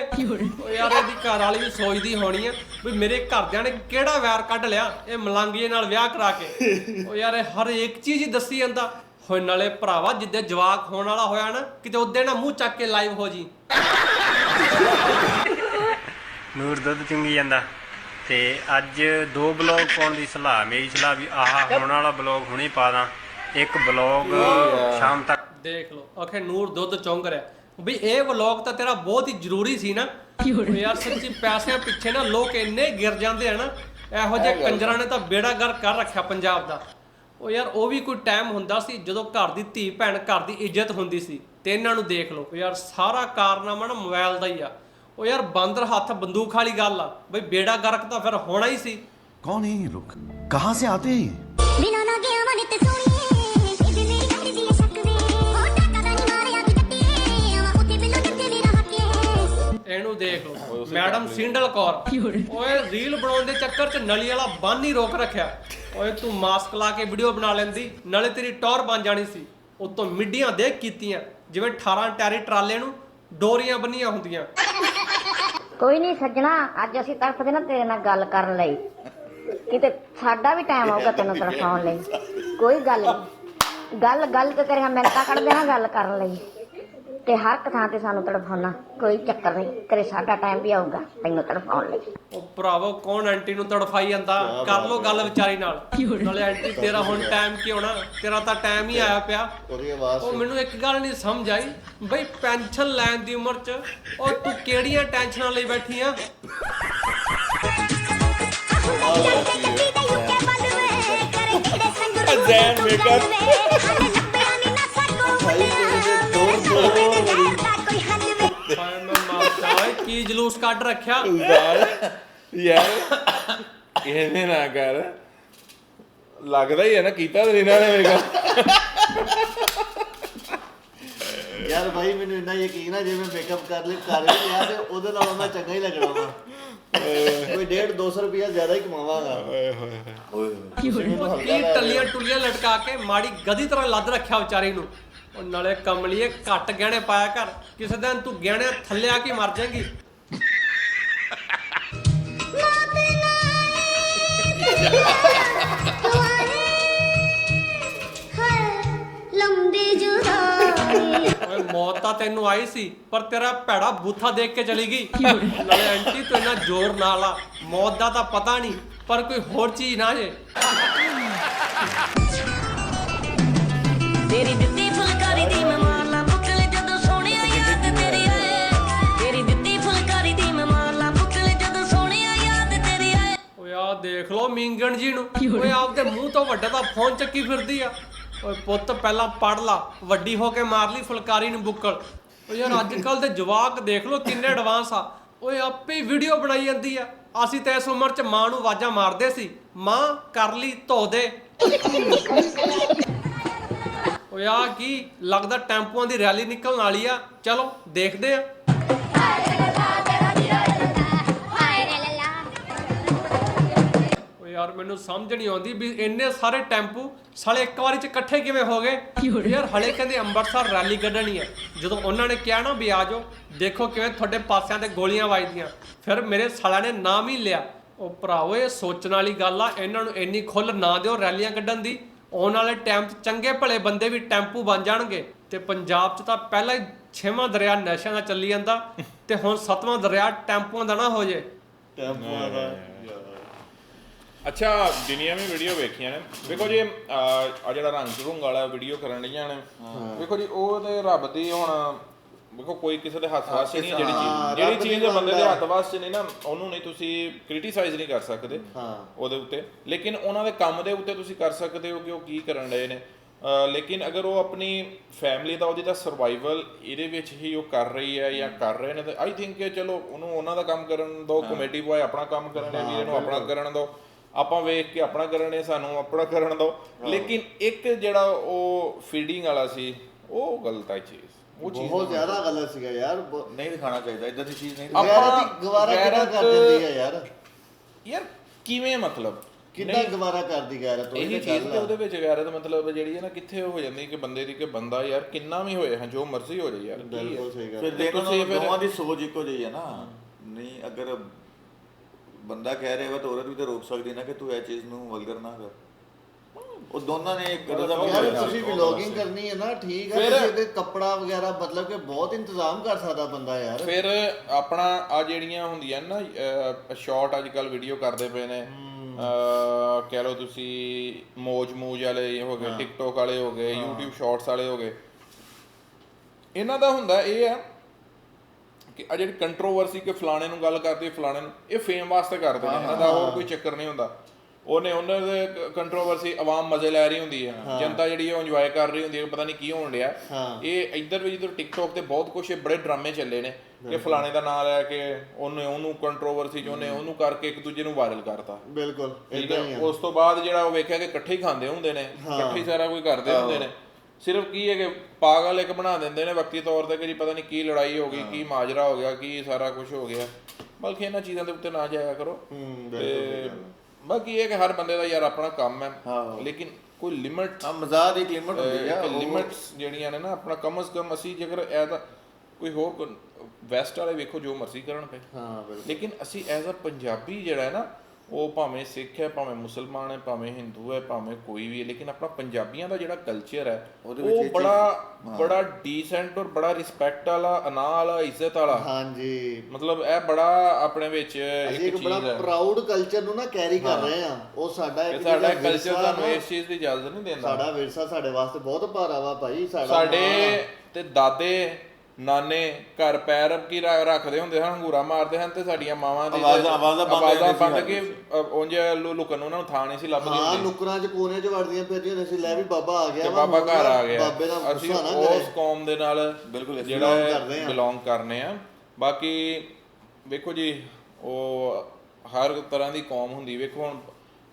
S4: ਓ ਯਾਰ ਇਹਦੀ ਘਰ ਵਾਲੀ ਵੀ ਸੋਚਦੀ ਹੋਣੀ ਆ ਵੀ ਮੇਰੇ ਘਰਦਿਆਂ ਨੇ ਕਿਹੜਾ ਵੈਰ ਕੱਢ ਲਿਆ ਇਹ ਮਲੰਗੀਏ ਨਾਲ ਵਿਆਹ ਕਰਾ ਕੇ। ਓ ਯਾਰ ਇਹ ਹਰ ਇੱਕ ਚੀਜ਼ ਹੀ ਦੱਸੀ ਜਾਂਦਾ। ਹੋਏ ਨਾਲੇ ਭਰਾਵਾ ਜਿੱਦੇ ਜਵਾਕ ਹੋਣ ਵਾਲਾ ਹੋਇਆ ਨਾ ਕਿਤੇ ਉਹਦੇ ਨਾ ਮੂੰਹ ਚੱਕ ਕੇ ਲਾਈਵ ਹੋ ਜੀ।
S3: ਨੂਰ ਦੁੱਧ ਚੁੰਗੀ ਜਾਂਦਾ। ਤੇ ਅੱਜ ਦੋ ਬਲੌਗ ਪਾਉਣ ਦੀ ਸਲਾਹ ਮੇਰੀ ਸਲਾਹ ਵੀ ਆਹ ਹੁਣ ਵਾਲਾ ਬਲੌਗ ਹੁਣੇ ਪਾ ਦਾਂ। ਇੱਕ ਬਲੌਗ ਸ਼ਾਮ ਤੱਕ
S4: ਦੇਖ ਲਓ ਆਖੇ ਨੂਰ ਦੁੱਧ ਚੌਂਕ ਰਿਹਾ। ਵੀ ਇਹ ਵਲੌਗ ਤਾਂ ਤੇਰਾ ਬਹੁਤ ਹੀ ਜ਼ਰੂਰੀ ਸੀ ਨਾ। ਯਾਰ ਸੱਚੀ ਪੈਸਿਆਂ ਪਿੱਛੇ ਨਾ ਲੋਕ ਇੰਨੇ ਗਿਰ ਜਾਂਦੇ ਆ ਨਾ ਇਹੋ ਜਿਹੇ ਕੰਜਰਾਂ ਨੇ ਤਾਂ ਬੇੜਾ ਗਰ ਕਰ ਰੱਖਿਆ ਪੰਜਾਬ ਦਾ। ਉਹ ਯਾਰ ਉਹ ਵੀ ਕੋਈ ਟਾਈਮ ਹੁੰਦਾ ਸੀ ਜਦੋਂ ਘਰ ਦੀ ਧੀ ਭੈਣ ਘਰ ਦੀ ਇੱਜ਼ਤ ਹੁੰਦੀ ਸੀ ਤੇ ਇਹਨਾਂ ਨੂੰ ਦੇਖ ਲਓ। ਯਾਰ ਸਾਰਾ ਕਾਰਨਾਮਾ ਨਾ ਮੋਬਾਈਲ ਦਾ ਹੀ ਆ। ਉਹ ਯਾਰ ਬਾਂਦਰ ਹੱਥ ਬੰਦੂਕ ਵਾਲੀ ਗੱਲ ਆ। ਬਈ ਬੇੜਾ ਗਰਕ ਤਾਂ ਫਿਰ ਹੋਣਾ ਹੀ ਸੀ।
S12: ਕੌਣ ਹੈ ਇਹ ਕਹਾਂ ਸੇ ਆਤੇ
S9: ਬਿਨਾਂ ਨਾ ਗਿਆ ਮਨ
S4: ਸੋਣੀ ਮੈਡਮ ਸਿੰਡਲ ਕੌਰ। ਓਏ ਰੀਲ ਬਣਾਉਣ ਦੇ ਚੱਕਰ 'ਚ ਨਲੀ ਵਾਲਾ ਬੰਨ ਹੀ ਰੋਕ ਰੱਖਿਆ। ਓਏ ਤੂੰ ਮਾਸਕ ਲਾ ਕੇ ਵੀਡੀਓ ਬਣਾ ਲੈਂਦੀ ਨਾਲੇ ਤੇਰੀ ਟੌਰ ਬਣ ਜਾਣੀ ਸੀ। ਉਤੋਂ ਮਿੱਡੀਆਂ ਦੇਖ ਕੀਤੀਆਂ। ਜਿਵੇਂ 18 ਟੈਰੀ ਟਰਾਲੇ ਨੂੰ ਡੋਰੀਆਂ ਬੰਨੀਆਂ ਹੁੰਦੀਆਂ।
S9: ਕੋਈ ਨਹੀਂ ਸੱਜਣਾ ਅੱਜ ਅਸੀਂ ਤੜਫਦੇ ਨਾ ਤੇਰੇ ਨਾਲ ਗੱਲ ਕਰਨ ਲਈ। ਕਿਤੇ ਸਾਡਾ ਵੀ ਟਾਈਮ ਆਊਗਾ ਤੈਨੂੰ ਤਰਫਾਉਣ ਲਈ। ਕੋਈ ਗੱਲ ਨਹੀਂ। ਗੱਲ ਗੱਲ ਤੇ ਤੇਰੀਆਂ ਮਿੰਟਾਂ ਕੱਢ ਦੇਣਾ ਗੱਲ ਕਰਨ ਲਈ। ਤੇ ਹਰ ਇੱਕ ਥਾਂ ਤੇ ਸਾਨੂੰ ਤੜਫਾਉਣਾ ਕੋਈ ਚੱਕਰ ਨਹੀਂ ਤੇਰੇ ਸਾਡਾ ਟਾਈਮ ਵੀ ਆਊਗਾ ਤੈਨੂੰ ਤੜਫਾਉਣ ਲਈ
S4: ਉਹ ਭਰਾਵੋ ਕੌਣ ਆਂਟੀ ਨੂੰ ਤੜਫਾਈ ਜਾਂਦਾ ਕਰ ਲੋ ਗੱਲ ਵਿਚਾਰੀ ਨਾਲ ਨਾਲੇ ਆਂਟੀ ਤੇਰਾ ਹੁਣ ਟਾਈਮ ਕੀ ਹੋਣਾ ਤੇਰਾ ਤਾਂ ਟਾਈਮ ਹੀ ਆਇਆ ਪਿਆ
S2: ਉਹਦੀ ਆਵਾਜ਼
S4: ਉਹ ਮੈਨੂੰ ਇੱਕ ਗੱਲ ਨਹੀਂ ਸਮਝ ਆਈ ਬਈ ਪੈਨਸ਼ਨ ਲੈਣ ਦੀ ਉਮਰ 'ਚ ਉਹ ਤੂੰ ਕਿਹੜੀਆਂ ਟੈਨਸ਼ਨਾਂ ਲਈ ਬੈਠੀ ਆ
S1: ਜ਼ੈਨ ਮੇਕਰ
S4: ਹਾਏ ਮੈਂ ਮਾਰਦਾ ਓਏ ਕੀ ਜਲੂਸ ਕੱਢ ਰੱਖਿਆ?
S1: ਯਾਰ ਇਹਨੇ ਨਾ ਕਰ। ਲੱਗਦਾ ਹੀ ਹੈ ਨਾ ਕੀਤਾ ਤੇ ਇਹਨਾਂ ਨੇ ਮੇਗਾ
S2: ਯਾਰ ਭਾਈ ਮੈਨੂੰ ਇੰਨਾ ਯਕੀਨ ਆ ਜੇ ਮੈਂ ਮੇਕਅਪ ਕਰ ਲਈ ਕਰ ਲਿਆ ਤੇ ਉਹਦੇ ਨਾਲੋਂ ਮੈਂ ਚੰਗਾ ਹੀ ਲੱਗਣਾ ਵਾ। ਕੋਈ 1.5 200 ਰੁਪਇਆ ਜ਼ਿਆਦਾ ਹੀ ਕਮਾਵਾਂਗਾ। ਓਏ ਹੋਏ ਹੋਏ।
S4: ਉਹ ਕੀ ਟੱਲੀਆਂ ਟੁੱਲੀਆਂ ਲਟਕਾ ਕੇ ਮਾੜੀ ਗਦੀ ਤਰ੍ਹਾਂ ਲੱਦ ਰੱਖਿਆ ਵਿਚਾਰੀ ਨੂੰ। ਉਹ ਨਾਲੇ ਕਮਲੀਏ ਘੱਟ ਗਹਿਣੇ ਪਾਇਆ ਕਰ। ਕਿਸੇ ਦਿਨ ਤੂੰ ਗਹਿਣੇ ਥੱਲੇ ਆ ਕੇ ਮਰ ਜਾਏਗੀ। ਓਏ ਮੌਤ ਤਾਂ ਤੈਨੂੰ ਆਈ ਸੀ ਪਰ ਤੇਰਾ ਭੈੜਾ ਬੂਥਾ ਦੇਖ ਕੇ ਚਲੀ ਗਈ। ਨਾਲੇ ਆਂਟੀ ਤੂੰ ਇੰਨਾ ਜ਼ੋਰ ਨਾਲ ਆ। ਮੌਤ ਦਾ ਤਾਂ ਪਤਾ ਨਹੀਂ ਪਰ ਕੋਈ ਹੋਰ ਚੀਜ਼ ਨਾ ਜੇ। ਦੇਖ ਲੋ ਮਿੰਗਣ ਜੀ ਨੂੰ। ਓਏ ਆਪਦੇ ਮੂੰਹ ਤੋਂ ਵੱਡਾ ਤਾਂ ਫੋਨ ਚੱਕੀ ਫਿਰਦੀ ਆ। ਓਏ ਪੁੱਤ ਪਹਿਲਾਂ ਪੜ ਲਾ ਵੱਡੀ ਹੋ ਕੇ ਮਾਰ ਲਈ ਫੁਲਕਾਰੀ ਨੂੰ ਬੁੱਕਲ। ਓ ਯਾਰ ਅੱਜ ਕੱਲ ਦੇ ਜਵਾਕ ਦੇਖ ਲੋ ਕਿੰਨੇ ਐਡਵਾਂਸ ਆ। ਓਏ ਆਪੇ ਹੀ ਵੀਡੀਓ ਬਣਾਈ ਜਾਂਦੀ ਆ। ਅਸੀਂ ਤਾਂ ਇਸ ਉਮਰ 'ਚ ਮਾਂ ਨੂੰ ਆਵਾਜ਼ਾਂ ਮਾਰਦੇ ਸੀ ਮਾਂ ਕਰ ਲਈ ਧੋ ਦੇ। ਓਏ ਆ ਕੀ ਲੱਗਦਾ ਟੈਂਪੂਆਂ ਦੀ ਰੈਲੀ ਨਿਕਲਣ ਵਾਲੀ ਆ। ਚਲੋ ਦੇਖਦੇ ਆ। ਯਾਰ ਮੈਨੂੰ ਸਮਝ ਨਹੀਂ ਆਉਂਦੀ ਵੀ ਇੰਨੇ ਸਾਰੇ ਟੈਂਪੂ ਸਾਲੇ ਇੱਕ ਵਾਰੀ ਚ ਇਕੱਠੇ ਕਿਵੇਂ ਹੋ ਗਏ? ਯਾਰ ਹਲੇ ਕਹਿੰਦੇ ਅੰਮ੍ਰਿਤਸਰ ਰੈਲੀ ਕੱਢਣੀ ਹੈ। ਜਦੋਂ ਉਹਨਾਂ ਨੇ ਕਿਹਾ ਨਾ ਵੀ ਆ ਜਾਓ ਦੇਖੋ ਕਿਵੇਂ ਤੁਹਾਡੇ ਪਾਸਿਆਂ ਤੇ ਗੋਲੀਆਂ ਵੱਜਦੀਆਂ। ਫਿਰ ਮੇਰੇ ਸਾਲਿਆਂ ਨੇ ਨਾਮ ਹੀ ਲਿਆ। ਉਹ ਭਰਾਵੋ ਇਹ ਸੋਚਣ ਵਾਲੀ ਗੱਲ ਆ ਇਹਨਾਂ ਨੂੰ ਇੰਨੀ ਖੁੱਲ ਨਾ ਦਿਓ ਰੈਲੀਆਂ ਕੱਢਣ ਦੀ। ਆਉਣ ਵਾਲੇ ਟਾਈਮ 'ਚ ਚੰਗੇ ਭਲੇ ਬੰਦੇ ਵੀ ਟੈਂਪੂ ਬਣ ਜਾਣਗੇ। ਤੇ ਪੰਜਾਬ 'ਚ ਤਾਂ ਪਹਿਲਾਂ ਹੀ ਛੇਵਾਂ ਦਰਿਆ ਨਸ਼ਿਆਂ ਦਾ ਚੱਲੀ ਜਾਂਦਾ ਤੇ ਹੁਣ ਸੱਤਵਾਂ ਦਰਿਆ ਟੈਂਪੂਆਂ ਦਾ ਨਾ ਹੋ ਜੇ।
S2: ਟੈਂਪੂਆਂ ਦਾ।
S1: ਅੱਛਾ ਜਿੰਨੀਆਂ ਵੀ ਵੀਡੀਓ ਵੇਖੀਆਂ ਨੇ ਵੇਖੋ ਜੀ ਆ ਜਿਹੜਾ ਰੰਗ ਰੁੰਗ ਵਾਲਾ ਵੀਡੀਓ ਕਰਨ ਲੀਆਂ ਨੇ ਵੇਖੋ ਜੀ ਉਹ ਤੇ ਰੱਬ ਦੀ ਹੁਣ ਵੇਖੋ ਕੋਈ ਕਿਸੇ ਦੇ ਹੱਥ ਵਾਸ 'ਚ ਨਹੀਂ ਜਿਹੜੀ ਚੀਜ਼ ਜਿਹੜੀ
S2: ਦੀ
S1: ਚੀਜ਼ ਦੇ ਬੰਦੇ ਦੇ। ਹੱਥ ਵਾਸ 'ਚ ਨਹੀਂ ਨਾ ਉਹਨੂੰ ਨਹੀਂ ਤੁਸੀਂ ਕ੍ਰਿਟੀਸਾਈਜ਼ ਨਹੀਂ ਕਰ ਸਕਦੇ
S2: ਹਾਂ।
S1: ਉਹਦੇ ਉੱਤੇ। ਲੇਕਿਨ ਉਹਨਾਂ ਦੇ ਕੰਮ ਦੇ ਉੱਤੇ ਤੁਸੀਂ ਕਰ ਸਕਦੇ ਹੋ ਕਿ ਉਹ ਕੀ ਕਰਨ ਰਹੇ ਨੇ। ਲੇਕਿਨ ਅਗਰ ਉਹ ਆਪਣੀ ਫੈਮਿਲੀ ਦਾ ਉਹਦੀ ਦਾ ਸਰਵਾਈਵਲ ਇਹਦੇ ਵਿੱਚ ਹੀ ਉਹ ਕਰ ਰਹੀ ਹੈ ਜਾਂ ਕਰ ਰਹੇ ਨੇ ਤਾਂ ਆਈ ਥਿੰਕ ਕਿ ਚਲੋ ਉਹਨੂੰ ਉਹਨਾਂ ਦਾ ਕੰਮ ਕਰਨ ਦਿਓ ਕਮੇਟੀ ਬॉय ਆਪਣਾ ਕੰਮ ਕਰਨ ਦੇ ਵੀਰੇ ਨੂੰ ਆਪਣਾ ਕਰਨ ਦਿਓ ਆਪਾਂ ਵੇਖ ਕੇ ਆਪਣਾ ਕਰਨ ਦੇ ਸਾਨੂੰ ਆਪਣਾ ਕਰਨ ਦਿਓ। ਲੇਕਿਨ ਇੱਕ ਜਿਹੜਾ ਉਹ ਫੀਡਿੰਗ ਵਾਲਾ ਸੀ ਉਹ ਗਲਤ ਹੈ ਚੀਜ਼ ਉਹ ਚੀਜ਼
S2: ਬਹੁਤ ਜ਼ਿਆਦਾ ਗਲਤ ਸੀਗਾ ਯਾਰ
S13: ਨਹੀਂ ਦਿਖਾਣਾ ਚਾਹੀਦਾ ਇਦਾਂ ਦੀ ਚੀਜ਼ ਨਹੀਂ।
S1: ਆਪਾਂ
S2: ਗਵਾਰਾ ਕਿੱਦਾਂ ਕਰ ਦਿੰਦੀ ਹੈ ਯਾਰ?
S1: ਯਾਰ ਕਿਵੇਂ ਮਤਲਬ?
S2: ਕਿੰਨਾ ਗਵਾਰਾ ਕਰਦੀ ਗੈਰਤ ਉਹੀ
S1: ਇਹੀ ਚੀਜ਼ ਤੇ। ਉਹਦੇ ਵਿੱਚ ਗੈਰਤ ਮਤਲਬ ਜਿਹੜੀ ਹੈ ਨਾ ਕਿੱਥੇ ਹੋ ਜਾਂਦੀ ਕਿ ਬੰਦੇ ਦੀ ਕਿ ਬੰਦਾ ਯਾਰ ਕਿੰਨਾ ਵੀ ਹੋਏ ਹਾਂ ਜੋ ਮਰਜ਼ੀ ਹੋ ਜਾਏ ਯਾਰ?
S2: ਬਿਲਕੁਲ ਸਹੀ ਗੱਲ
S13: ਫਿਰ ਦੇਖੋ ਨਾ ਦੋਵਾਂ ਦੀ ਸੋਚ ਇੱਕੋ ਜਿਹੀ ਹੈ ਨਾ। ਨਹੀਂ ਅਗਰ ਬੰਦਾ ਕਹਿ ਰਿਹਾ ਵਾ ਤਾਂ ਔਰਤ ਵੀ ਤਾਂ ਰੋਕ ਸਕਦੀ ਨਾ ਕਿ ਤੂੰ ਇਹ ਚੀਜ਼ ਨੂੰ ਵਲਗਰ ਨਾ ਕਰ। ਉਹ ਦੋਨਾਂ ਨੇ ਇੱਕ ਰਜ਼ਾ
S2: ਯਾਰ ਤੁਸੀਂ ਵਲੌਗਿੰਗ ਕਰਨੀ ਹੈ ਨਾ ਠੀਕ ਹੈ
S1: ਫਿਰ-
S2: ਤੁਸੀਂ ਇਹਦੇ ਕੱਪੜਾ ਵਗੈਰਾ ਮਤਲਬ ਕਿ ਬਹੁਤ ਇੰਤਜ਼ਾਮ ਕਰ ਸਕਦਾ ਬੰਦਾ ਯਾਰ।
S1: ਫਿਰ ਆਪਣਾ ਆ ਜਿਹੜੀਆਂ ਹੁੰਦੀਆਂ ਨਾ ਸ਼ਾਰਟ ਅੱਜ ਕੱਲ ਵੀਡੀਓ ਕਰਦੇ ਪਏ ਨੇ। ਕਹਿ ਲਓ ਤੁਸੀਂ ਮੋਜ ਮੂਜ ਵਾਲੇ ਹੋ ਗਏ ਟਿਕਟੋਕ ਵਾਲੇ ਹੋ ਗਏ YouTube ਸ਼ਾਰਟਸ ਵਾਲੇ ਹੋ ਗਏ। ਇਹਨਾਂ ਦਾ ਹੁੰਦਾ ਇਹ ਆ ਕਿ ਆ ਜਿਹੜੀ ਕੰਟਰੋਵਰਸੀ ਕਿ ਫਲਾਣੇ ਨੂੰ ਗੱਲ ਕਰਦੀ ਫਲਾਣੇ ਨੂੰ ਇਹ ਫੇਮ ਵਾਸਤੇ ਕਰਦੇ ਨੇ ਇਹਨਾਂ ਦਾ ਹੋਰ ਕੋਈ ਚੱਕਰ ਨਹੀਂ ਹੁੰਦਾ। ਉਹਨੇ ਉਹਨਾਂ ਦੇ ਕੰਟਰੋਵਰਸੀ ਆਵਾਮ ਮਜ਼ੇ ਲੈ ਰਹੀ ਹੁੰਦੀ ਹੈ। ਜਨਤਾ ਜਿਹੜੀ ਉਹ ਇੰਜੋਏ ਕਰ ਰਹੀ ਹੁੰਦੀ ਹੈ ਪਤਾ ਨਹੀਂ ਕੀ ਹੋਣ ਡਿਆ।
S2: ਹਾਂ।
S1: ਇਹ ਇੱਧਰ ਵੀ ਜਿੱਧਰ ਟਿਕਟੋਕ ਤੇ ਬਹੁਤ ਕੁਝ ਬੜੇ ਡਰਾਮੇ ਚੱਲੇ ਨੇ ਕਿ ਫਲਾਣੇ ਦਾ ਨਾਮ ਲੈ ਕੇ ਉਹਨੇ ਉਹਨੂੰ ਕੰਟਰੋਵਰਸੀ ਚ ਉਹਨੇ ਉਹਨੂੰ ਕਰਕੇ ਇੱਕ ਦੂਜੇ ਨੂੰ ਵਾਇਰਲ ਕਰਤਾ।
S2: ਬਿਲਕੁਲ
S1: ਉਸ ਤੋਂ ਬਾਅਦ ਜਿਹੜਾ ਉਹ ਵੇਖਿਆ ਕਿ ਇਕੱਠੇ ਹੀ ਖਾਂਦੇ ਹੁੰਦੇ ਨੇ ਇਕੱਠੇ ਸਾਰਾ ਕੁਝ ਕਰਦੇ ਹੁੰਦੇ ਨੇ। ਸਿਰਫ ਕੀ ਹੈ ਕਿ ਪਾਗਲ ਇੱਕ ਬਣਾ ਦਿੰਦੇ ਨੇ ਵਕਤੀ ਤੌਰ ਤੇ ਕਿ ਜੀ ਪਤਾ ਨਹੀਂ ਕੀ ਲੜਾਈ ਹੋ ਗਈ ਕੀ ਮਾਜਰਾ ਹੋ ਗਿਆ ਕੀ ਸਾਰਾ ਕੁਝ ਹੋ ਗਿਆ। ਬਲਕਿ ਇਹਨਾਂ ਚੀਜ਼ਾਂ ਦੇ ਉੱਤੇ ਨਾ ਜਾਇਆ ਕਰੋ। ਤੇ ਬਾਕੀ ਇਹ ਕਿ ਹਰ ਬੰਦੇ ਦਾ ਯਾਰ ਆਪਣਾ ਕੰਮ ਹੈ। ਲੇਕਿਨ ਕੋਈ ਲਿਮਿਟ
S13: ਹਾਂ ਮਜ਼ਾਕ ਦੀ ਲਿਮਟ ਹੁੰਦੀ ਹੈ ਉਹ-
S1: ਲਿਮਿਟਸ ਜਿਹੜੀਆਂ ਨੇ ਨਾ ਆਪਣਾ ਕਮ ਕਮ ਅਸੀਂ ਜੇਕਰ ਐਜ਼ ਕੋਈ ਹੋਰ ਵੈਸਟ ਵਾਲੇ ਵੇਖੋ ਜੋ ਮਰਜ਼ੀ ਕਰਨ ਪਏ।
S2: ਹਾਂ ਬਿਲਕੁਲ।
S1: ਲੇਕਿਨ ਅਸੀਂ ਐਜ਼ ਅ ਪੰਜਾਬੀ ਜਿਹੜਾ ਹੈ ਨਾ ਉਹ ਭਾਵੇਂ ਸਿੱਖ ਹੈ ਭਾਵੇਂ ਮੁਸਲਮਾਨ ਹੈ ਭਾਵੇਂ ਹਿੰਦੂ ਹੈ ਭਾਵੇਂ ਕੋਈ ਵੀ ਹੈ ਲੇਕਿਨ ਆਪਣਾ ਪੰਜਾਬੀਆਂ ਦਾ ਜਿਹੜਾ ਕਲਚਰ ਹੈ ਉਹ ਬੜਾ ਬੜਾ ਡੀਸੈਂਟ ਔਰ ਬੜਾ ਰਿਸਪੈਕਟ ਵਾਲਾ ਅਨਾ ਵਾਲਾ ਇੱਜ਼ਤ ਵਾਲਾ।
S2: ਹਾਂਜੀ।
S1: ਮਤਲਬ ਇਹ ਬੜਾ ਆਪਣੇ ਵਿੱਚ ਇੱਕ
S2: ਬੜਾ
S1: ਚੀਜ਼ ਹੈ।
S2: ਪ੍ਰਾਊਡ ਕਲਚਰ ਨੂੰ ਨਾ ਕੈਰੀ ਕਰ। ਰਹੇ ਆ ਉਹ ਸਾਡਾ ਇੱਕ
S1: ਸਾਡਾ ਕਲਚਰ
S2: ਵਿਰਸਾ
S1: ਤੁਹਾਨੂੰ
S2: ਨਾ,
S1: ਇਸ ਚੀਜ਼ ਦੀ ਇਜਾਜ਼ਤ ਨਹੀਂ ਦਿੰਦਾ।
S2: ਸਾਡਾ ਵਿਰਸਾ ਸਾਡੇ ਵਾਸਤੇ ਬਹੁਤ ਭਾਰਾ ਵਾ ਭਾਈ ਸਾਡਾ
S1: ਸਾਡੇ ਤੇ ਦਾਦੇ ਨਾਨੇ ਘਰ ਪੈਰ ਕੀ ਰੱਖਦੇ ਹੁੰਦੇ ਹਨ ਹੰਗੂਰਾ ਮਾਰਦੇ ਹਨ ਤੇ ਸਾਡੀਆਂ ਮਾਵਾਂ ਦੀ
S13: ਆਵਾਜ਼ਾਂ- ਆਵਾਜ਼ਾਂ ਬੰਦ
S1: ਕੇ ਉਂਝ ਲੁਕਣ ਨੂੰ ਉਹਨਾਂ ਨੂੰ ਥਾਂ ਨਹੀਂ ਸੀ ਲੱਭਦੀ
S2: ਹਾਂ ਨੁਕਰਾਂ 'ਚ ਕੋਨੇ 'ਚ ਵੜਦੀਆਂ ਫਿਰਦੀਆਂ ਨੇ ਸੀ ਲੈ ਵੀ ਬਾਬਾ ਆ ਗਿਆ
S1: ਬਾਬਾ ਘਰ ਆ ਗਿਆ।
S2: ਬਾਬੇ ਦਾ
S1: ਅਸੀਂ ਉਸ ਕੌਮ ਦੇ ਨਾਲ
S13: ਬਿਲਕੁਲ
S1: ਜਿਹੜਾ। ਬਿਲੋਂਗ ਕਰਨੇ ਆ। ਬਾਕੀ ਵੇਖੋ ਜੀ ਉਹ ਹਰ ਤਰ੍ਹਾਂ ਦੀ ਕੌਮ ਹੁੰਦੀ ਵੇਖੋ ਹੁਣ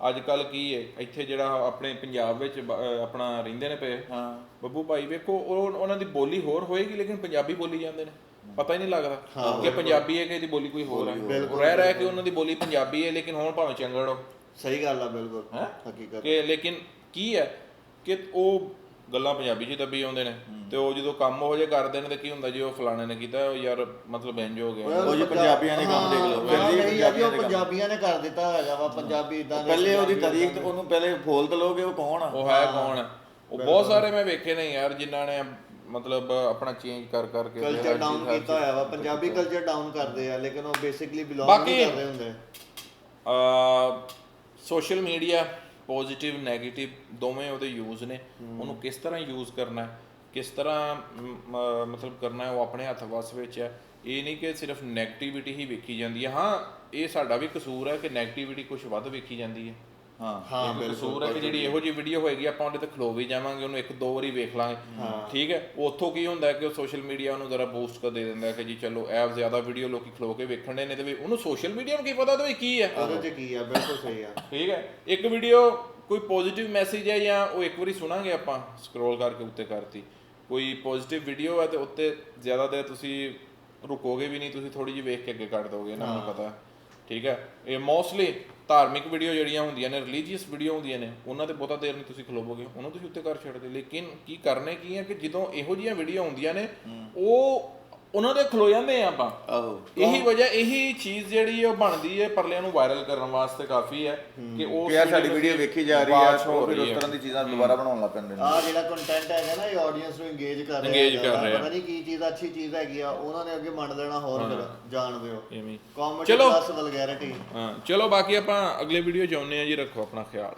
S1: ਅੱਜ ਕੱਲ ਕੀ ਹੈ ਇੱਥੇ ਜਿਹੜਾ ਆਪਣੇ ਪੰਜਾਬ ਵਿੱਚ ਬ- ਅਹ ਆਪਣਾ ਰਹਿੰਦੇ ਨੇ ਪਏ।
S13: ਹਾਂ।
S1: ਬੱਬੂ ਭਾਈ ਵੇਖੋ ਉਹ ਉਹਨਾਂ ਦੀ ਬੋਲੀ ਹੋਰ ਹੋਏਗੀ ਲੇਕਿਨ ਪੰਜਾਬੀ ਬੋਲੀ ਜਾਂਦੇ ਨੇ। ਪਤਾ ਹੀ ਨਹੀਂ ਲੱਗਦਾ ਕਿ ਪੰਜਾਬੀ ਹੈ ਕਿ ਇਹਦੀ ਬੋਲੀ ਕੋਈ ਹੋਰ ਹੈ ਰਹਿ ਰਹਿ ਕੇ ਉਹਨਾਂ ਦੀ ਬੋਲੀ ਪੰਜਾਬੀ ਹੈ ਲੇਕਿਨ ਹੁਣ ਭਾਵੇਂ ਚੰਗੜ ਹੋ
S2: ਸਹੀ ਗੱਲ ਆ ਬਿਲਕੁਲ।
S1: ਹੈਂ?
S2: ਹਕੀਕਤ।
S1: ਕਿ ਲੇਕਿਨ ਕੀ ਹੈ ਕਿ ਉਹ ਗੱਲਾਂ ਪੰਜਾਬੀ 'ਚ ਦੱਬੀ ਆਉਂਦੇ ਨੇ। ਤੇ ਉਹ ਜਦੋਂ ਕੰਮ ਹੋ ਜੇ ਕਰਦੇ ਨੇ ਤੇ ਕੀ ਹੁੰਦਾ ਜੀ ਉਹ ਫਲਾਣੇ ਨੇ ਕੀਤਾ ਉਹ ਯਾਰ ਮਤਲਬ ਇੰਜ ਹੋ ਗਿਆ।
S13: ਉਹ ਜੀ ਪੰਜਾਬੀਆਂ ਨੇ ਕੰਮ ਦੇਖ ਲਓ।
S2: ਪਹਿਲੇ
S13: ਪਹਿਲੇ
S2: ਪੰਜਾਬੀਆਂ
S13: ਨੇ ਕੰਮ
S2: ਪੰਜਾਬੀਆਂ ਨੇ ਕਰ ਦਿੱਤਾ ਹੈਗਾ ਵਾ ਪੰਜਾਬੀ ਇਦਾਂ
S13: ਪਹਿਲੇ ਉਹਦੀ ਤਾਰੀਖ ਤੇ ਉਹਨੂੰ ਪਹਿਲੇ ਫੋਲ ਤੇ ਲੋਗੇ ਉਹ ਕੌਣ ਆ?
S1: ਉਹ ਹੈ ਕੌਣ? ਉਹ ਬਹੁਤ ਸਾਰੇ ਮੈਂ ਵੇਖੇ ਨੇ ਯਾਰ ਜਿਨ੍ਹਾਂ ਨੇ ਮਤਲਬ ਆਪਣਾ ਚੇਂਜ ਕਰ ਕਰਕੇ
S2: ਕਲਚਰ ਡਾਊਨ ਕੀਤਾ ਹੋਇਆ ਵਾ ਪੰਜਾਬੀ ਕਲਚਰ ਡਾਊਨ ਕਰਦੇ ਆ ਲੇਕਿਨ ਉਹ ਬੇਸਿਕਲੀ ਬਿਲੋਂਗ ਨਹੀਂ ਕਰਦੇ ਹੁੰਦੇ।
S1: ਸੋਸ਼ਲ ਮੀਡੀਆ ਪੋਜ਼ਿਟਿਵ 네ਗੇਟਿਵ ਦੋਵੇਂ ਉਹਦੇ ਯੂਜ਼ ਨੇ। ਉਹਨੂੰ ਕਿਸ ਤਰ੍ਹਾਂ ਯੂਜ਼ ਕਰਨਾ ਹੈ ਕਿਸ ਤਰ੍ਹਾਂ ਮਤਲਬ ਕਰਨਾ ਹੈ ਉਹ ਆਪਣੇ ਹੱਥ ਵਸ ਵਿੱਚ ਹੈ। ਇਹ ਨਹੀਂ ਕਿ ਸਿਰਫ 네ਗੇਟਿਵਿਟੀ ਹੀ ਵੇਖੀ ਜਾਂਦੀ ਹੈ। ਹਾਂ ਇਹ ਸਾਡਾ ਵੀ ਕਸੂਰ ਹੈ ਕਿ 네ਗੇਟਿਵਿਟੀ ਕੁਝ ਵੱਧ ਵੇਖੀ ਜਾਂਦੀ ਹੈ।
S13: ਹਾਂ।
S2: ਹਾਂ
S1: ਕਸੂਰ ਹੈ ਕਿ ਜਿਹੜੀ ਇਹੋ ਜਿਹੀ ਵੀਡੀਓ ਹੋਏਗੀ ਆਪਾਂ ਉਹਦੇ ਤੇ ਖਲੋ ਵੀ ਜਾਵਾਂਗੇ ਉਹਨੂੰ ਇੱਕ ਦੋ ਵਾਰੀ ਵੇਖ ਲਾਂਗੇ। ਠੀਕ ਹੈ? ਉੱਥੋਂ ਕੀ ਹੁੰਦਾ ਹੈ ਕਿ ਉਹ ਸੋਸ਼ਲ ਮੀਡੀਆ ਉਹਨੂੰ ਜ਼ਰਾ ਬੂਸਟ ਕਰ ਦੇ ਦਿੰਦਾ ਹੈ ਕਿ ਜੀ ਚਲੋ ਐਪ ਜ਼ਿਆਦਾ ਵੀਡੀਓ ਲੋਕੀ ਖਲੋ ਕੇ ਵੇਖਣ ਦੇ ਨੇ ਤੇ ਵੀ ਉਹਨੂੰ ਸੋਸ਼ਲ ਮੀਡੀਆ ਨੂੰ ਕੀ ਪਤਾ ਉਹਦੇ ਵਿੱਚ ਕੀ ਹੈ?
S2: ਉਹਦੇ 'ਚ ਕੀ ਆ ਬਿਲਕੁਲ ਸਹੀ ਆ।
S1: ਠੀਕ ਹੈ? ਇੱਕ ਵੀਡੀਓ ਕੋਈ ਪੋਜ਼ਿਟਿਵ ਮੈਸੇਜ ਹੈ ਜਾਂ ਉਹ ਇੱਕ ਵਾਰੀ ਸੁਣਾਂਗੇ ਆਪਾਂ? ਸਕਰੋਲ ਕਰਕੇ ਉੱਤੇ ਕਰਤੀ। ਕੋਈ ਪੋਜ਼ਿਟਿਵ ਵੀਡੀਓ ਹੈ ਤੇ ਉੱਤੇ ਜ਼ਿਆਦਾ ਦੇਰ ਤੁਸੀਂ ਰੁਕੋਗੇ ਵੀ ਨਹੀਂ ਤੁਸੀਂ ਥੋੜੀ ਜਿਹੀ ਵੇਖ ਕੇ ਅੱਗੇ ਕੱਢ ਦੋਗੇ ਨਾ ਮੈਨੂੰ ਪਤਾ। ਠੀਕ ਹੈ? ਇਹ ਮੋਸਟਲੀ ਧਾਰਮਿਕ ਵੀਡੀਓ ਜਿਹੜੀਆਂ ਹੁੰਦੀਆਂ ਨੇ ਰਿਲੀਜੀਅਸ ਵੀਡੀਓ ਹੁੰਦੀਆਂ ਨੇ ਉਹਨਾਂ ਤੇ ਬਹੁਤਾ ਦੇਰ ਨਹੀਂ ਤੁਸੀਂ ਖਲੋਵੋਗੇ। ਉਹਨੂੰ ਤੁਸੀਂ ਉੱਤੇ ਕਰ ਛੱਡਦੇ ਲੇਕਿਨ ਕੀ ਕਰਨੇ ਕੀ ਹੈ ਕਿ ਜਦੋਂ ਇਹੋ ਜਿਹੀਆਂ ਵੀਡੀਓ ਹੁੰਦੀਆਂ ਨੇ ਉਹ ਉਹਨਾਂ ਦੇ ਖਲੋ ਜਾਂਦੇ ਆ ਆਪਾਂ।
S13: ਆਹੋ।
S1: ਇਹੀ ਵਜ੍ਹਾ ਇਹੀ ਚੀਜ਼ ਜਿਹੜੀ ਉਹ ਬਣਦੀ ਹੈ ਪਰਲਿਆਂ ਨੂੰ ਵਾਇਰਲ ਕਰਨ ਵਾਸਤੇ ਕਾਫੀ ਹੈ। ਕਿ ਉਹ
S13: ਕਿ ਯਾਰ ਸਾਡੀ ਵੀਡੀਓ ਵੇਖੀ ਜਾ ਰਹੀ ਆ ਉਹ ਫਿਰ ਉਸ ਤਰ੍ਹਾਂ ਦੀ ਚੀਜ਼ਾਂ ਦੁਬਾਰਾ ਬਣਾਉਣ ਲੱਗ ਪੈਂਦੇ ਨੇ।
S2: ਆ ਜਿਹੜਾ ਕੰਟੈਂਟ ਹੈਗਾ ਨਾ ਇਹ ਆਡੀਅנס ਨੂੰ ਇੰਗੇਜ ਕਰ ਰਿਹਾ
S1: Engage ਕਰ। ਰਿਹਾ।
S2: ਪਤਾ ਨਹੀਂ ਕੀ ਚੀਜ਼ ਅੱਛੀ ਚੀਜ਼ ਹੈਗੀ ਆ ਉਹਨਾਂ ਨੇ ਅੱਗੇ ਮੰਨ ਲੈਣਾ ਹੋਰ ਫਿਰ ਜਾਣਦੇ ਹੋ
S1: ਐਵੇਂ ਹੀ।
S2: ਕਾਮੇਡੀ
S1: ਚਲੋ।
S2: ਪਲੱਸ ਵਲਗੈਰਿਟੀ
S1: ਹਾਂ ਚਲੋ ਬਾਕੀ ਆਪਾਂ ਅਗਲੇ ਵੀਡੀਓ ਚ ਆਉਂਦੇ ਆ ਜੀ ਰੱਖੋ ਆਪਣਾ ਖਿਆਲ।